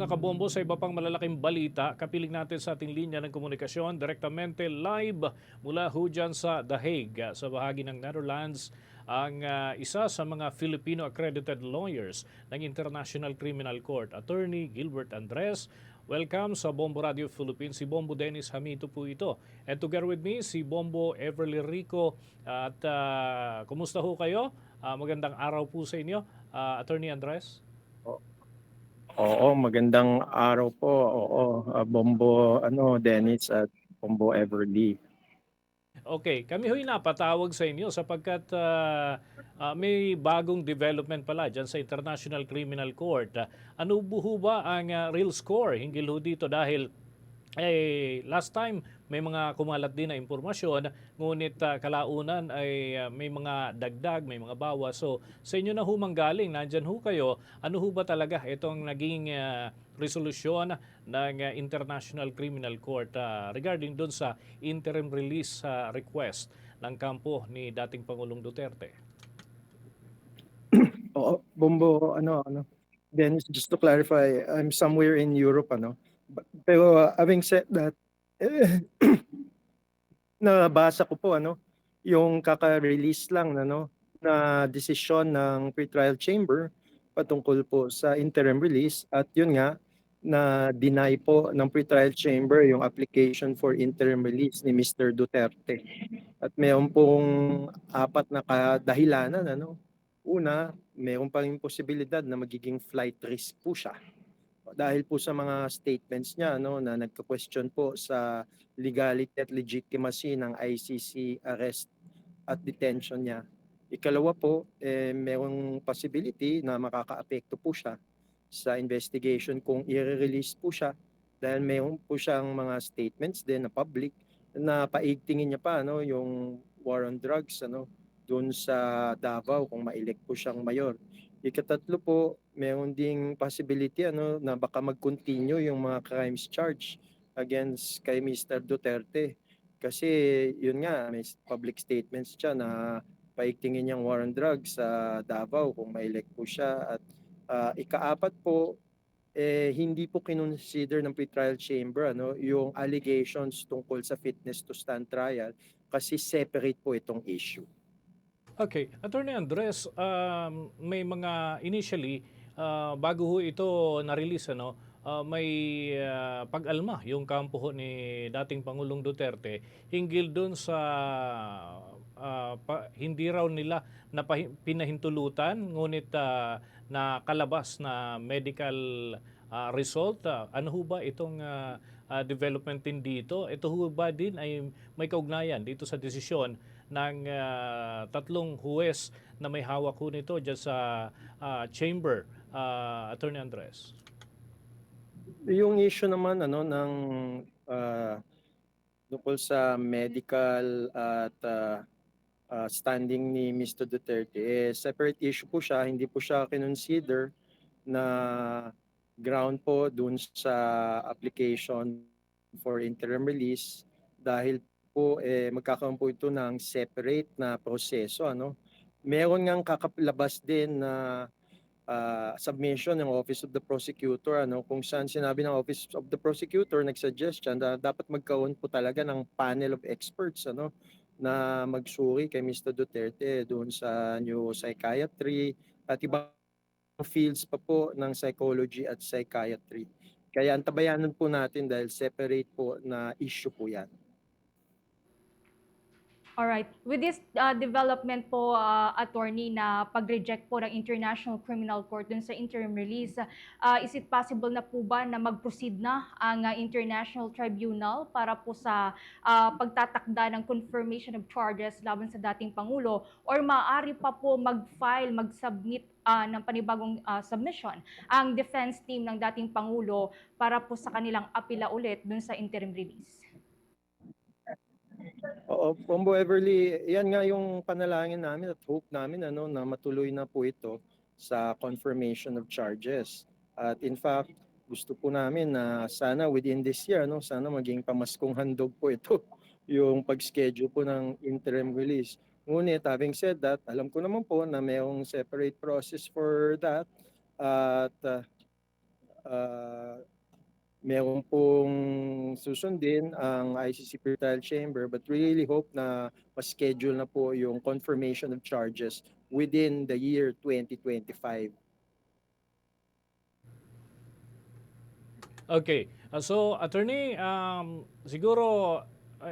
mga kabombo sa iba pang malalaking balita. Kapiling natin sa ating linya ng komunikasyon direktamente live mula ho dyan sa The Hague sa bahagi ng Netherlands ang ah, isa sa mga Filipino accredited lawyers ng International Criminal Court, Attorney Gilbert Andres. Welcome sa Bombo Radio Philippines. Si Bombo Dennis Hamito po ito. And together with me, si Bombo Everly Rico. At ah, kumusta ho kayo? Ah, magandang araw po sa inyo, Ah, Attorney Andres. Oo, magandang araw po. Oo, ah, Bombo ano Dennis at Bombo Everly. Okay, kami ho'y napatawag sa inyo sapagkat ah, ah, may bagong development pala dyan sa International Criminal Court. Ah, ano buho ba ang ah, real score hinggil ho dito dahil eh, last time may mga kumalat din na impormasyon ngunit ah, kalaunan ay ah, may mga dagdag, may mga bawas. So sa inyo na ho manggaling, nandyan ho kayo, ano ho ba talaga itong naging ah, resolusyon ng uh, International Criminal Court uh, regarding doon sa interim release uh, request ng kampo ni dating Pangulong Duterte. Oo, Bombo ano ano Dennis just to clarify, I'm somewhere in Europe ano. But- Pero ah, having said that, eh, nabasa ko po ano yung kaka-release lang ano na desisyon ng pretrial chamber patungkol po sa interim release at yun nga na deny po ng pretrial chamber yung application for interim release ni Mr. Duterte. At mayroon pong apat na kadahilanan ano. Una, mayroon pa rin na magiging flight risk po siya. Dahil po sa mga statements niya no na nagka-question po sa legality at legitimacy ng ICC arrest at detention niya. Ikalawa po, eh, mayroong possibility na makakaapekto po siya sa investigation kung i-release po siya dahil mayroon po siyang mga statements din na public na paigtingin niya pa no yung war on drugs ano doon sa Davao kung ma-elect po siyang mayor. Ikatatlo po, meron ding possibility ano na baka mag-continue yung mga crimes charge against kay Mr. Duterte. Kasi yun nga, may public statements siya na paigtingin niyang war on drugs sa Davao kung ma-elect po siya at ah, ikaapat po eh hindi po kinonsider ng pretrial chamber ano yung allegations tungkol sa fitness to stand trial kasi separate po itong issue. Okay, Attorney Andres, um, may mga initially uh, bago ho ito na-release ano, uh, may uh, pag-alma yung kampo ho ni dating Pangulong Duterte hinggil doon sa uh, pa- hindi raw nila na pinahintulutan ngunit uh, na kalabas na medical uh, result. Uh, ano ho ba itong uh, uh, development din dito? Ito ho ba din ay may kaugnayan dito sa desisyon ng uh, tatlong huwes na may hawak ho nito dyan sa uh, chamber, uh, Attorney Andres? Yung issue naman ano ng ah, tungkol sa medical at ah, ah, standing ni Mr. Duterte eh, separate issue po siya, hindi po siya kinonsider na ground po dun sa application for interim release dahil po eh, magkakaroon po ito ng separate na proseso ano. Meron ngang kakalabas din na ah, submission ng Office of the Prosecutor ano kung saan sinabi ng Office of the Prosecutor nag-suggest siya na dapat magkaroon po talaga ng panel of experts ano na magsuri kay Mr. Duterte doon sa neuropsychiatry at ibang fields pa po ng psychology at psychiatry. Kaya antabayanan po natin dahil separate po na issue po yan. Alright. With this uh, development po, uh, attorney, na pag-reject po ng International Criminal Court dun sa interim release, uh, is it possible na po ba na mag-proceed na ang uh, International Tribunal para po sa uh, pagtatakda ng confirmation of charges laban sa dating Pangulo or maaari pa po mag-file, mag-submit uh, ng panibagong uh, submission ang defense team ng dating Pangulo para po sa kanilang apila ulit dun sa interim release? Oo, Pombo Everly, yan nga yung panalangin namin at hope namin ano na matuloy na po ito sa confirmation of charges. At in fact, gusto po namin na sana within this year no, sana maging pamaskong handog po ito yung pag-schedule po ng interim release. Ngunit having said that, alam ko naman po na mayroong separate process for that at uh, uh, meron pong susundin ang ICC Pretrial Chamber but really hope na ma-schedule na po yung confirmation of charges within the year 2025. Okay. Uh, so, attorney, um, siguro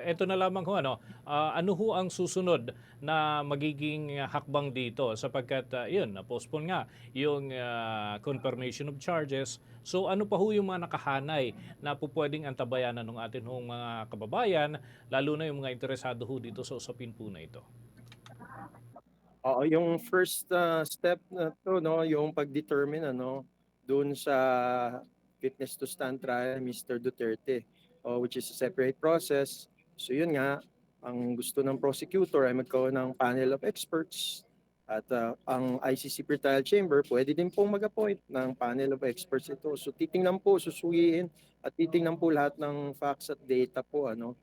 ito na lamang ho ano, uh, ano ho ang susunod na magiging uh, hakbang dito sapagkat uh, yun, na-postpone nga yung uh, confirmation of charges. So, ano pa ho yung mga nakahanay na po pwedeng antabayanan ng atin hong mga kababayan, lalo na yung mga interesado ho dito sa usapin po na ito? Oo, yung first uh, step na to no, yung pag-determine ano doon sa fitness to stand trial Mr. Duterte, oh, which is a separate process. So yun nga, ang gusto ng prosecutor ay magkaroon ng panel of experts at uh, ang ICC Pretrial Chamber pwede din pong mag-appoint ng panel of experts ito. So titingnan po, susuyiin at titingnan po lahat ng facts at data po ano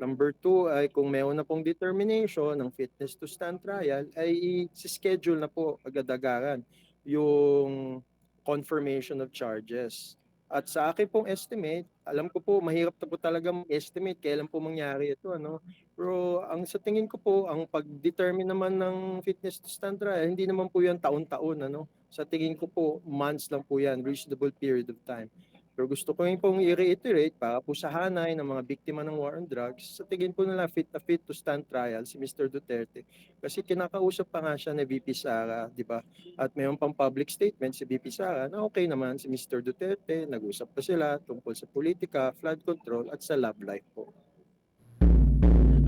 Number two ay kung meron na pong determination ng fitness to stand trial ay i-schedule na po agad-agaran yung confirmation of charges. At sa akin pong estimate, alam ko po mahirap na po talaga estimate kailan po mangyari ito ano. Pero ang sa tingin ko po ang pag-determine naman ng fitness to stand trial hindi naman po yan taon-taon ano. Sa tingin ko po months lang po yan, reasonable period of time. Pero gusto ko rin pong i-reiterate para po sa hanay ng mga biktima ng war on drugs, sa tingin po nila fit na fit to stand trial si Mr. Duterte. Kasi kinakausap pa nga siya ni VP Sara, di ba? At mayroon pang public statement si VP Sara na okay naman si Mr. Duterte, nag-usap pa sila tungkol sa politika, flood control at sa love life po.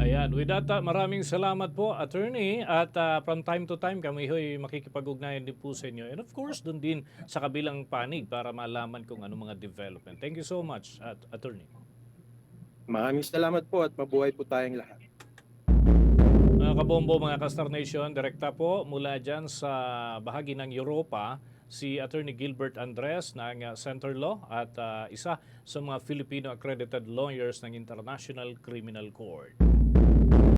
Ayan, with that, uh, maraming salamat po, attorney. At uh, from time to time, kami ho'y makikipag-ugnayan din po sa inyo. And of course, doon din sa kabilang panig para malaman kung ano mga development. Thank you so much, at attorney. Maraming salamat po at mabuhay po tayong lahat. Mga kabombo, mga Castar Nation, direkta po mula dyan sa bahagi ng Europa, si Attorney Gilbert Andres ng uh, Center Law at uh, isa sa mga Filipino accredited lawyers ng International Criminal Court.